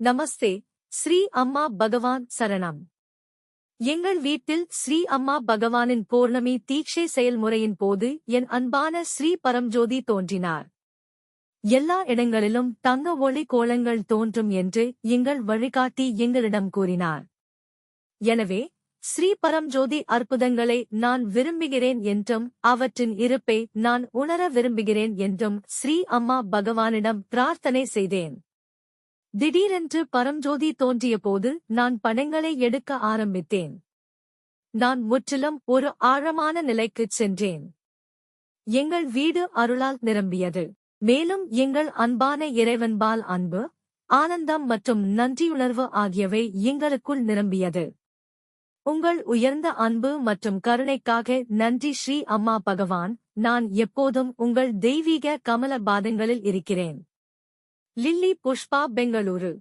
நமஸ்தே ஸ்ரீ அம்மா பகவான் சரணம். எங்கள் வீட்டில் ஸ்ரீ அம்மா பகவானின் பௌர்ணமி தீட்சை செயல்முறையின் போது என் அன்பான ஸ்ரீ பரம்ஜோதி தோன்றினார். எல்லா இடங்களிலும் தங்க ஒளி கோலங்கள் தோன்றும் என்று எங்கள் வழிகாட்டி எங்களிடம் கூறினார். எனவே ஸ்ரீ பரம்ஜோதி அற்புதங்களை நான் விரும்புகிறேன் என்றும் அவற்றின் இருப்பை நான் உணர விரும்புகிறேன் என்றும் ஸ்ரீ அம்மா பகவானிடம் பிரார்த்தனை செய்தேன். திடீரென்று பரம்ஜோதி தோன்றியபோது நான் படங்களை எடுக்க ஆரம்பித்தேன். நான் முற்றிலும் ஒரு ஆழமான நிலைக்குச் சென்றேன். எங்கள் வீடு அருளால் நிரம்பியது. மேலும் எங்கள் அன்பான இறைவன்பால் அன்பு ஆனந்தம் மற்றும் நன்றியுணர்வு ஆகியவை எங்களுக்குள் நிரம்பியது. உங்கள் உயர்ந்த அன்பு மற்றும் கருணைக்காக நன்றி ஸ்ரீ அம்மா பகவான் நான் எப்போதும் உங்கள் தெய்வீக கமல பாதங்களில் இருக்கிறேன். லில்லி புஷ்பா பெங்களூரு